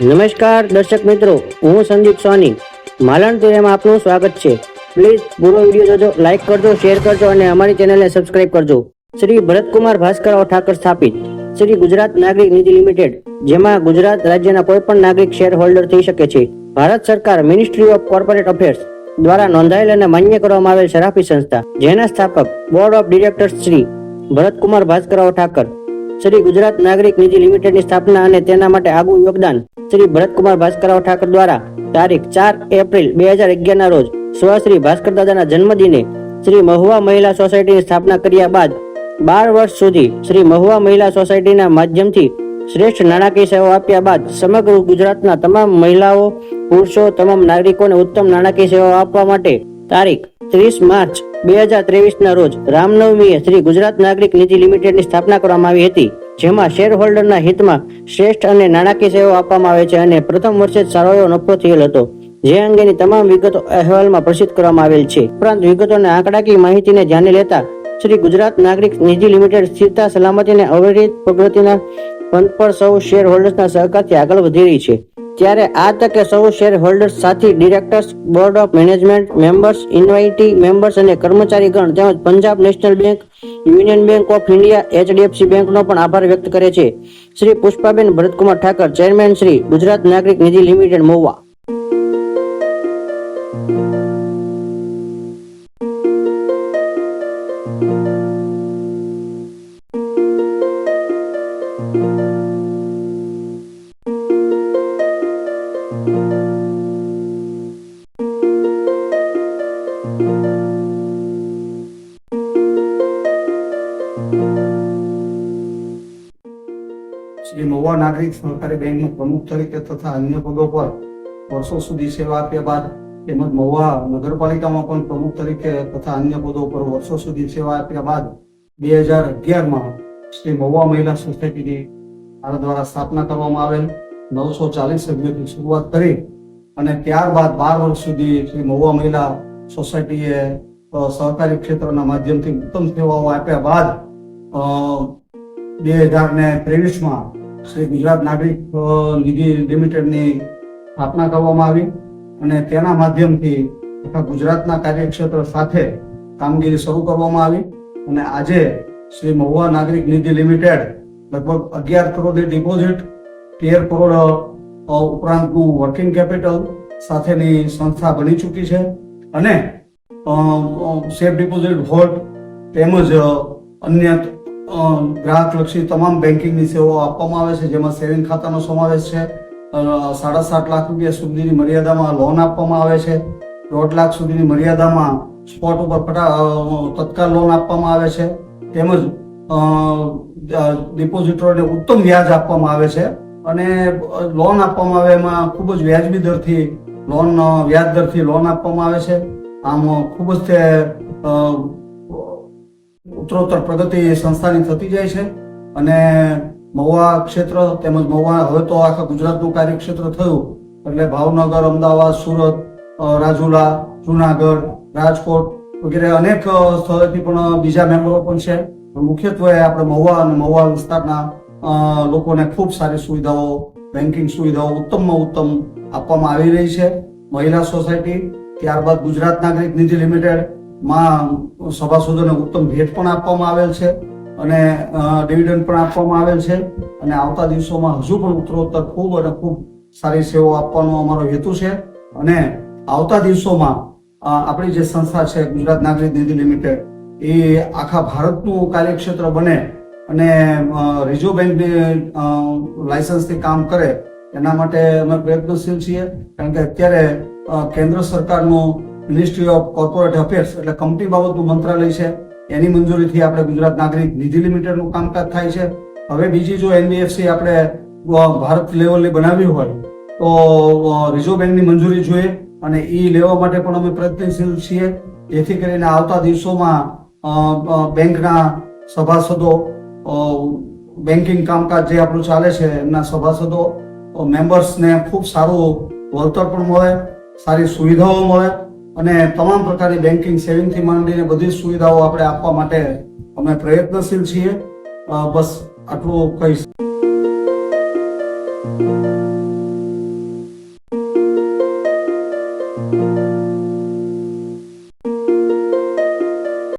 નમસ્કાર દર્શક મિત્રો, હું સંદીપ સોની. માલણ તુરિયામાં આપનું સ્વાગત છે. પ્લીઝ પૂરો વીડિયો જોજો લાઇક કરજો શેર કરજો અને અમારી ચેનલને સબસ્ક્રાઇબ કરજો. શ્રી ભરતકુમાર ભાસ્કરરાવ ઠાકર સ્થાપિત. શ્રી ગુજરાત નાગરિક નિધિ લિમિટેડ, જેમાં ગુજરાત રાજ્યના કોઈ પણ નાગરિક શેર હોલ્ડર થઈ શકે છે. ભારત સરકાર મિનિસ્ટ્રી ઓફ કોર્પોરેટ અફેર્સ દ્વારા નોંધાયેલ અને માન્ય કરવામાં આવેલ શરાફી સંસ્થા, જેના સ્થાપક board of directors Shri Bharatkumar Bhaskarrao Thakar. Shri Gujarat Nagarik Nidhi લિમિટેડની સ્થાપના અને તેના માટે આગવું યોગદાન શ્રી ભરતકુમાર ભાસ્કરરાવ ઠાકર દ્વારા તારીખ ચાર એપ્રિલ બે હજાર અગિયારના રોજ સ્વ શ્રી ભાસ્કર દાદાના જન્મદિને શ્રી મહુવા મહિલા સોસાયટીની સ્થાપના કર્યા બાદ બાર વર્ષ સુધી શ્રી મહુવા મહિલા સોસાયટીના માધ્યમથી શ્રેષ્ઠ નાણાકીય સેવાઓ આપ્યા બાદ સમગ્ર ગુજરાતના તમામ મહિલાઓ, પુરુષો, તમામ નાગરિકોને ઉત્તમ નાણાકીય સેવાઓ આપવા માટે તારીખ ત્રીસ માર્ચ બે હજાર ત્રેવીસ ના રોજ રામનવમીએ શ્રી ગુજરાત નાગરિક નિધિ લિમિટેડની સ્થાપના કરવામાં આવી હતી. જેમાં શેર હોલ્ડરના હિતમાં શ્રેષ્ઠ અને નાણાકીય સેવાઓ આપવામાં આવે છે અને પ્રથમ વર્ષે જ સારો એવો નફો થયેલ હતો. જે અંગેની તમામ વિગતો અહેવાલમાં પ્રસિદ્ધ કરવામાં આવેલ છે. ઉપરાંત વિગતોને આંકડાકીય માહિતીને ધ્યાને લેતા શ્રી ગુજરાત નાગરિક નિધિ લિમિટેડ સ્થિરતા, સલામતી અને અવિરત પ્રગતિના પંથ પર સૌ શેર હોલ્ડર્સના સહકારથી આગળ વધી રહી છે. ત્યારે આ તકે સૌ શેર હોલ્ડર્સ સાથી directors board of management members invitee members અને કર્મચારીગણ તેમજ Punjab national bank union bank of India HDFC બેંકનો પણ આભાર વ્યક્ત કરે છે. Shri Pushpaben Bharatkumar Thakar chairman Shri Gujarat Nagarik Nidhi limited Mahuva. Shri Mahuva નાગરિક સહકારી બેંકના પ્રમુખ તરીકે તથા અન્ય પદો પર વર્ષો સુધી સેવા આપ્યા બાદ તેમજ મહુવા નગરપાલિકામાં પણ પ્રમુખ તરીકે તથા અન્ય પદો પર વર્ષો સુધી સેવા આપ્યા બાદ બે હજાર અગિયારમાં શ્રી મહુવા મહિલા સોસાયટીની મારા દ્વારા સ્થાપના કરવામાં આવેલ નવસો ચાલીસ સભ્યોથી શરૂઆત કરી અને ત્યારબાદ બાર વર્ષ સુધી શ્રી મહુવા મહિલા સોસાયટીએ સહકારી ક્ષેત્રના માધ્યમથી ઉત્તમ સેવાઓ આપ્યા બાદ બે હજાર ને ત્રેવીસમાં શ્રી ગુજરાત નાગરિક નિધિ લિમિટેડની સ્થાપના કરવામાં આવી અને તેના માધ્યમથી આખા ગુજરાતના કાર્યક્ષેત્ર સાથે કામગીરી શરૂ કરવામાં આવી અને આજે શ્રી મહુવા નાગરિક નિધિ લિમિટેડ લગભગ અગિયાર કરોડની ડિપોઝિટ તેર કરોડ ઉપરાંતનું વર્કિંગ કેપિટલ સાથેની સંસ્થા બની ચૂકી છે અને સેફ ડિપોઝિટ વોલ્ટ તેમજ અન્ય ગ્રાહકલક્ષી તમામ બેન્કિંગની સેવાઓ આપવામાં આવે છે, જેમાં સેવિંગ ખાતાનો સમાવેશ છે. સાડા સાત લાખ રૂપિયા સુધીની મર્યાદામાં લોન આપવામાં આવે છે. દોઢ લાખ સુધીની મર્યાદામાં સ્પોટ ઉપર ફટા તત્કાલ લોન આપવામાં આવે છે. તેમજ ડિપોઝિટરોને ઉત્તમ વ્યાજ આપવામાં આવે છે. અને લોન આપવામાં આવે એમાં ખૂબ જ વ્યાજબી દરથી લોન વ્યાજ દરથી લોન આપવામાં આવે છે. આમ, ખૂબ જ તે ઉત્તરોત્તર પ્રગતિ સંસ્થાની થતી જાય છે અને મહુવા ક્ષેત્ર તેમજ મહુવા હવે તો આખા ગુજરાતનું કાર્યક્ષેત્ર થયું એટલે ભાવનગર, અમદાવાદ, સુરત રાજુલા, જુનાગઢ, રાજકોટ વગેરે અનેક સ્થળેથી પણ બીજા મેમ્બરો પણ છે. મુખ્યત્વે આપણે મહુવા અને મહુવા વિસ્તારના લોકોને ખૂબ સારી સુવિધાઓ બેન્કિંગ સુવિધાઓ ઉત્તમમાં ઉત્તમ આપવામાં આવી રહી છે. મહિલા સોસાયટી, ત્યારબાદ ગુજરાત નાગરિક નિધિ લિમિટેડ માં સભાસદોને ઉત્તમ ભેટ પણ આપવામાં આવેલ છે અને ડિવિડન્ડ પણ આપવામાં આવેલ છે. અને આવતા દિવસોમાં હજુ પણ ઉત્તરોત્તર ખૂબ અને ખૂબ સારી સેવાઓ આપવાનો અમારો હેતુ છે. અને આવતા દિવસોમાં આપણી જે સંસ્થા છે, ગુજરાત નાગરિક નિધિ લિમિટેડ, એ આખા ભારતનું કાર્યક્ષેત્ર બને અને રિઝર્વ બેંકની લાયસન્સથી કામ કરે, એના માટે અમે પ્રયત્નશીલ છીએ. કારણ કે અત્યારે કેન્દ્ર સરકારનું મિનિસ્ટ્રી ઓફ કોર્પોરેટ અફેર્સ એટલે કંપની બાબતનું મંત્રાલય છે. એની મંજૂરીથી આપણે ગુજરાત નાગરિક નિધિ લિમિટેડનું કામકાજ થાય છે. હવે બીજી જો એનબીએફસી આપણે ભારત લેવલની બનાવી હોય, તો રિઝર્વ બેંકની મંજૂરી જોઈએ અને એ લેવા માટે પણ અમે પ્રયત્નશીલ છીએ. જેથી કરીને આવતા દિવસોમાં બેંકના સભાસદો બેન્કિંગ કામકાજ જે આપણું ચાલે છે એમના સભાસદો મેમ્બર્સને ખૂબ સારું વળતર પણ મળે, સારી સુવિધાઓ મળે અને તમામ પ્રકારની બેન્કિંગ સેવિંગથી માંડીને બધી સુવિધાઓ આપણે આપવા માટે અમે પ્રયત્નશીલ છીએ. બસ આટલું કહીશ.